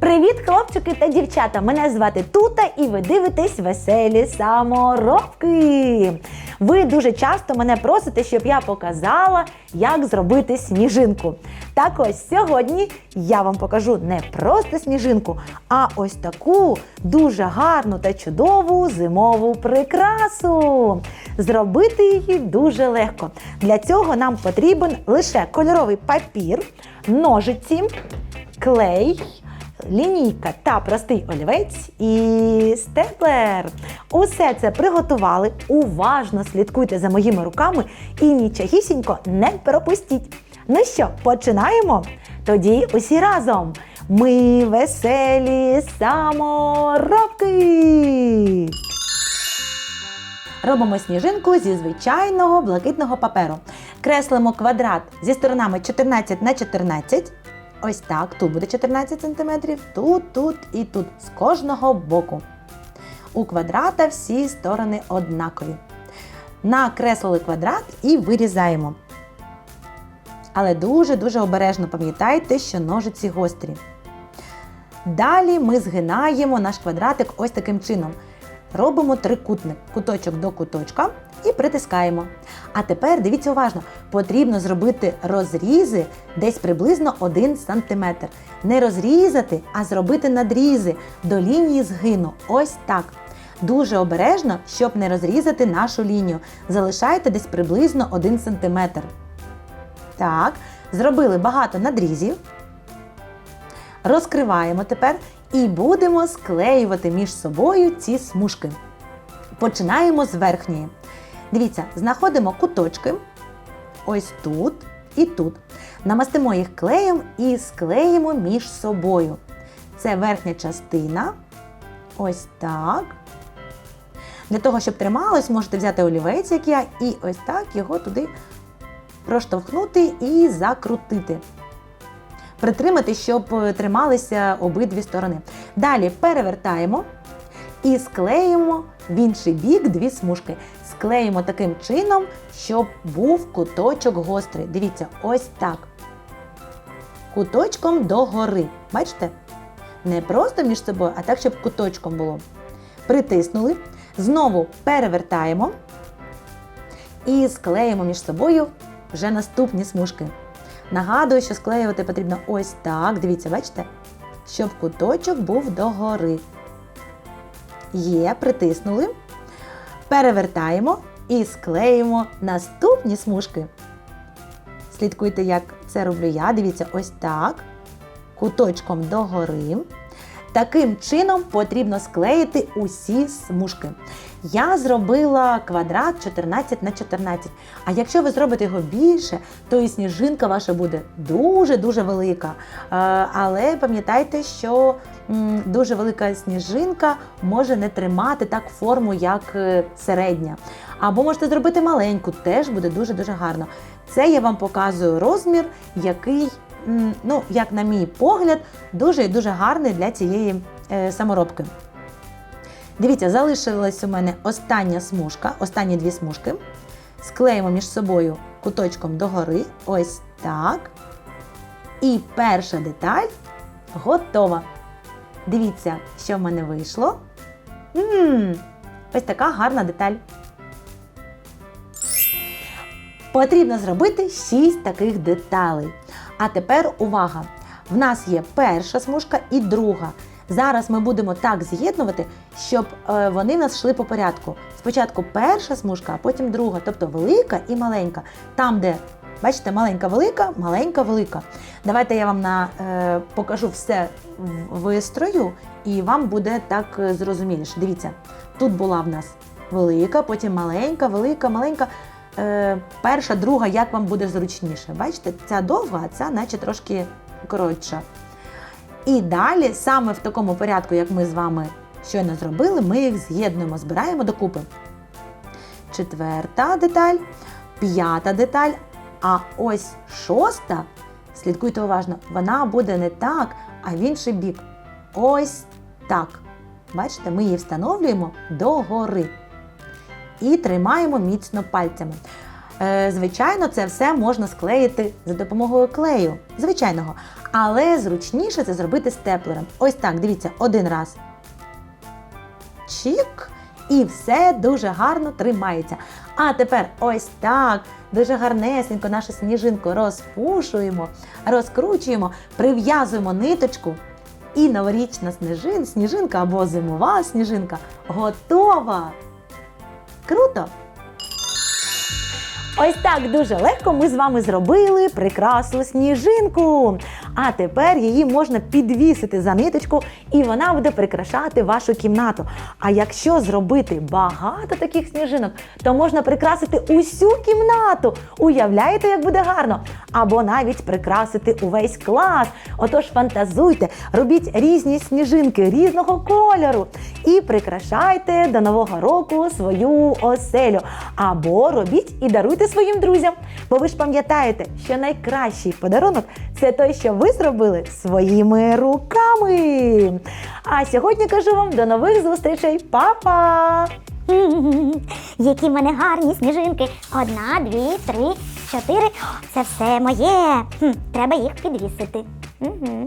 Привіт, хлопчики та дівчата! Мене звати Тута і ви дивитесь веселі саморобки. Ви дуже часто мене просите, щоб я показала, як зробити сніжинку. Так ось сьогодні я вам покажу не просто сніжинку, а ось таку дуже гарну та чудову зимову прикрасу. Зробити її дуже легко. Для цього нам потрібен лише кольоровий папір, ножиці, клей лінійка та простий олівець і степлер. Усе це приготували. Уважно слідкуйте за моїми руками і нічогісінько не пропустіть. Ну що, починаємо? Тоді усі разом. Ми веселі саморобки. Робимо сніжинку зі звичайного блакитного паперу. Креслимо квадрат зі сторонами 14 на 14. Ось так, тут буде 14 см, тут, тут і тут, з кожного боку. У квадрата всі сторони однакові. Накреслили квадрат і вирізаємо. Але дуже-дуже обережно пам'ятайте, що ножиці гострі. Далі ми згинаємо наш квадратик ось таким чином. Робимо трикутник, куточок до куточка і притискаємо. А тепер дивіться уважно, потрібно зробити розрізи десь приблизно 1 см. Не розрізати, а зробити надрізи до лінії згину. Ось так. Дуже обережно, щоб не розрізати нашу лінію. Залишайте десь приблизно 1 см. Так, зробили багато надрізів. Розкриваємо тепер і будемо склеювати між собою ці смужки. Починаємо з верхньої. Дивіться, знаходимо куточки ось тут і тут. Намастимо їх клеєм і склеїмо між собою. Це верхня частина. Ось так. Для того, щоб трималось, можете взяти олівець, як я, і ось так його туди проштовхнути і закрутити. Притримати, щоб трималися обидві сторони. Далі перевертаємо і склеїмо в інший бік дві смужки. Склеїмо таким чином, щоб був куточок гострий. Дивіться, ось так. Куточком догори. Бачите? Не просто між собою, а так, щоб куточком було. Притиснули. Знову перевертаємо і склеїмо між собою вже наступні смужки. Нагадую, що склеювати потрібно ось так. Дивіться, бачите? Щоб куточок був догори. Є, притиснули. Перевертаємо і склеїмо наступні смужки. Слідкуйте, як це роблю я. Дивіться, ось так. Куточком догори. Таким чином потрібно склеїти усі смужки. Я зробила квадрат 14 на 14. А якщо ви зробите його більше, то і сніжинка ваша буде дуже-дуже велика. Е, Але пам'ятайте, що дуже велика сніжинка може не тримати так форму, як е, середня. Або можете зробити маленьку, теж буде дуже-дуже гарно. Це я вам показую розмір, який, ну, як на мій погляд, дуже і дуже гарний для цієї е, саморобки. Дивіться, залишилась у мене остання смужка, останні дві смужки. Склеїмо між собою куточком догори. Ось так. І перша деталь готова. Дивіться, що в мене вийшло. м ось така гарна деталь. Потрібно зробити 6 таких деталей. А тепер увага! В нас є перша смужка і друга. Зараз ми будемо так з'єднувати, щоб е, вони в нас йшли по порядку. Спочатку перша смужка, а потім друга, тобто велика і маленька. Там, де, бачите, маленька велика, маленька велика. Давайте я вам на, е, покажу все вистрою, і вам буде так е, зрозуміліше. Дивіться, тут була в нас велика, потім маленька, велика, маленька. Е, перша, друга, як вам буде зручніше. Бачите, ця довга, а ця наче трошки коротша. І далі, саме в такому порядку, як ми з вами щойно зробили, ми їх з'єднуємо, збираємо докупи. Четверта деталь, п'ята деталь, а ось шоста, слідкуйте уважно, вона буде не так, а в інший бік. Ось так. Бачите, ми її встановлюємо догори і тримаємо міцно пальцями. Е, звичайно, це все можна склеїти за допомогою клею, звичайного. Але зручніше це зробити степлером. Ось так, дивіться, один раз. Чік. І все дуже гарно тримається. А тепер ось так, дуже гарнесенько нашу сніжинку розпушуємо, розкручуємо, прив'язуємо ниточку. І новорічна сніжин, сніжинка або зимова сніжинка готова. Круто! Ось так дуже легко ми з вами зробили прекрасну сніжинку. А тепер її можна підвісити за ниточку, і вона буде прикрашати вашу кімнату. А якщо зробити багато таких сніжинок, то можна прикрасити усю кімнату. Уявляєте, як буде гарно? Або навіть прикрасити увесь клас. Отож, фантазуйте, робіть різні сніжинки різного кольору і прикрашайте до нового року свою оселю. Або робіть і даруйте своїм друзям. Бо ви ж пам'ятаєте, що найкращий подарунок це той, що ви зробили своїми руками. А сьогодні кажу вам до нових зустрічей, Па-па! Які в мене гарні сніжинки. Одна, дві, три, чотири. Це все моє. Хм, Треба їх підвісити. Угу.